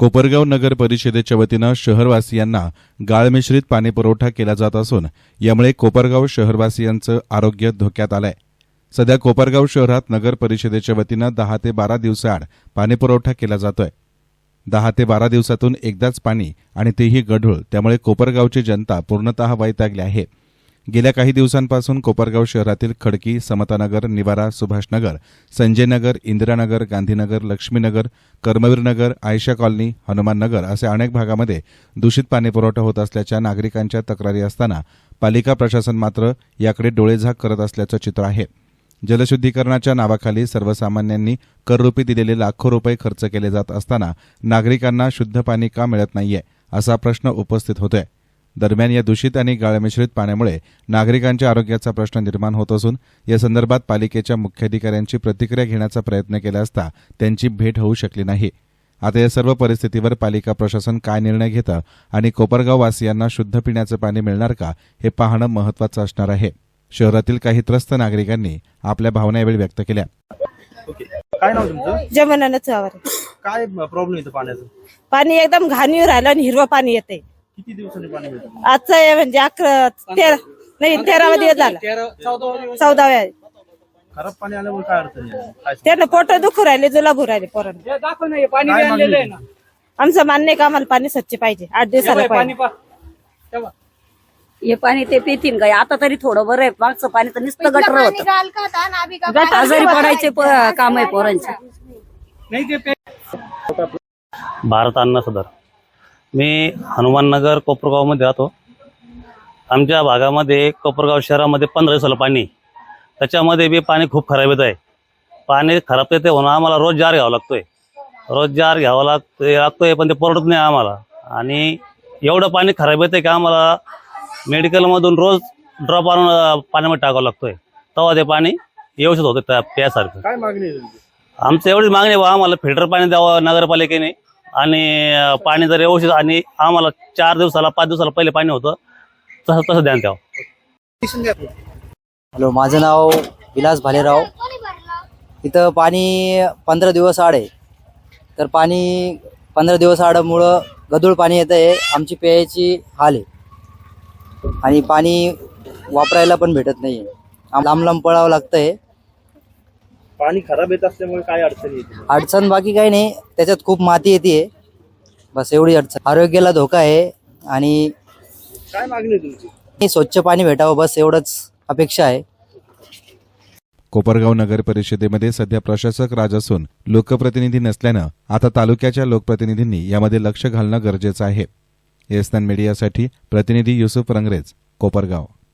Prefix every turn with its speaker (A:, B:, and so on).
A: कोपरगाव नगर परिषदेच्या वतीनं शहरवासियांना गाळमिश्रित पाणीपुरवठा केला जात असून यामुळे कोपरगाव शहरवासियांचं आरोग्य धोक्यात आलंय. सध्या कोपरगाव शहरात नगर परिषदेच्या वतीनं दहा ते बारा दिवसाआड पाणीपुरवठा केला जातोय. दहा ते बारा दिवसातून एकदाच पाणी आणि तेही गढूळ त्यामुळे कोपरगावची जनता पूर्णतः वैतागली आहे. गेल्या काही दिवसांपासून कोपरगाव शहरातील खडकी समतानगर निवारा सुभाषनगर संजयनगर इंदिरानगर गांधीनगर लक्ष्मीनगर कर्मवीरनगर आयशा कॉलनी हनुमाननगर असे अनेक भागामध्ये दूषित पाणी पुरवठा होत असल्याच्या नागरिकांच्या तक्रारी असताना पालिका प्रशासन मात्र याकडे डोळेझाक करत असल्याचं चित्र आहे. जलशुद्धीकरणाच्या नावाखाली सर्वसामान्यांनी कररुपी दिलेले लाखो रुपये खर्च केले जात असताना नागरिकांना शुद्ध पाणी का मिळत नाहीये असा प्रश्न उपस्थित होतोय. दरम्यान या दूषित आणि गाळमिश्रित पाण्यामुळे नागरिकांच्या आरोग्याचा प्रश्न निर्माण होत असून या संदर्भात पालिकेच्या मुख्याधिकाऱ्यांची प्रतिक्रिया घेण्याचा प्रयत्न केला असता त्यांची भेट होऊ शकली नाही. आता या सर्व परिस्थितीवर पालिका प्रशासन काय निर्णय घेतं आणि कोपरगाव वासियांना शुद्ध पिण्याचं पाणी मिळणार का हे पाहणं महत्वाचं असणार आहे. शहरातील काही त्रस्त नागरिकांनी आपल्या भावना यावेळी व्यक्त केल्या.
B: काय नाव तुमचं?
C: जमनानं चवार
B: काय प्रॉब्लेम येतो पाण्याचा?
C: पाणी एकदम घाणीवर राहिलं आणि हिरवं पाणी येते
B: किती दिवसांनी पाणी मिळतं?
C: आजचं आहे म्हणजे अकरा तेरा नाही तेरावा दिवस झाला. चौदाव्या
B: खराब पाणी आल्यामुळे काय अडचण आहे? काय
C: त्यानं पोट दुखू राहिले जुलाबू राहिले पोरांना.
B: काय आहे?
C: आमचं मान्य का आम्हाला पाणी स्वच्छ पाहिजे? आठ दिवसाला पाहिजे.
D: हे पाणी ते पितीन काय आता तरी थोडं बरं आहे. मागचं पाणी तर नुसतं गटर होत. आजारी पडायचे प- काम आहे पोरांचे.
E: भारत अण्णा सदर. मी हनुमाननगर कोपरगावमध्ये राहतो. आमच्या भागामध्ये कोपरगाव शहरामध्ये पंधरा दिवसाला पाणी. त्याच्यामध्ये बी पाणी खूप खराब येत आहे पाणी खराब येते म्हणून आम्हाला रोज जार घ्यावा लागतोय. रोज जार घ्यावा लागतोय लागतोय पण ते परवडत नाही आम्हाला. आणि एवढं पाणी खराब येते की आम्हाला मेडिकलमधून रोज ड्रॉप आणून पाण्यामध्ये टाकावं लागतोय. तेव्हा ते पाणी व्यवस्थित होतं त्या प्यासारखं
B: काय मागणी आहे
E: आमचं एवढीच मागणी आहे बा आम्हाला फिल्टर पाणी द्यावं नगरपालिकेने. आणि पाणी जर व्यवस्थित आणि आम्हाला चार दिवसाला पाच दिवसाला पहिले पाणी होतं तसं तसं ध्यान द्यावं
F: हॅलो माझं नाव विलास भालेराव. इथं पाणी पंधरा दिवस आड आहे. तर पाणी पंधरा दिवस आडामुळं गदूळ पाणी येतं आहे. आमची प्यायची हाल आहे. आणि पाणी वापरायला पण भेटत नाही आहे लांब लांब पळावं लागतं आहे
B: पाणी खराब येत असल्यामुळे काय अडचण येते?
F: अडचण बाकी काही नाही. त्याच्यात खूप माती येते. बस एवढी अडचण. आरोग्याला धोका आहे आणि
B: काय मागणी आहे तुमची?
F: स्वच्छ पाणी भेटावं बस एवढंच अपेक्षा आहे.
A: कोपरगाव नगर परिषदेमध्ये सध्या प्रशासक राज असून लोकप्रतिनिधी नसल्यानं आता तालुक्याच्या लोकप्रतिनिधींनी यामध्ये लक्ष घालणं गरजेचं आहे. एसनान मीडियासाठी प्रतिनिधी युसुफ रंगरेज कोपरगाव.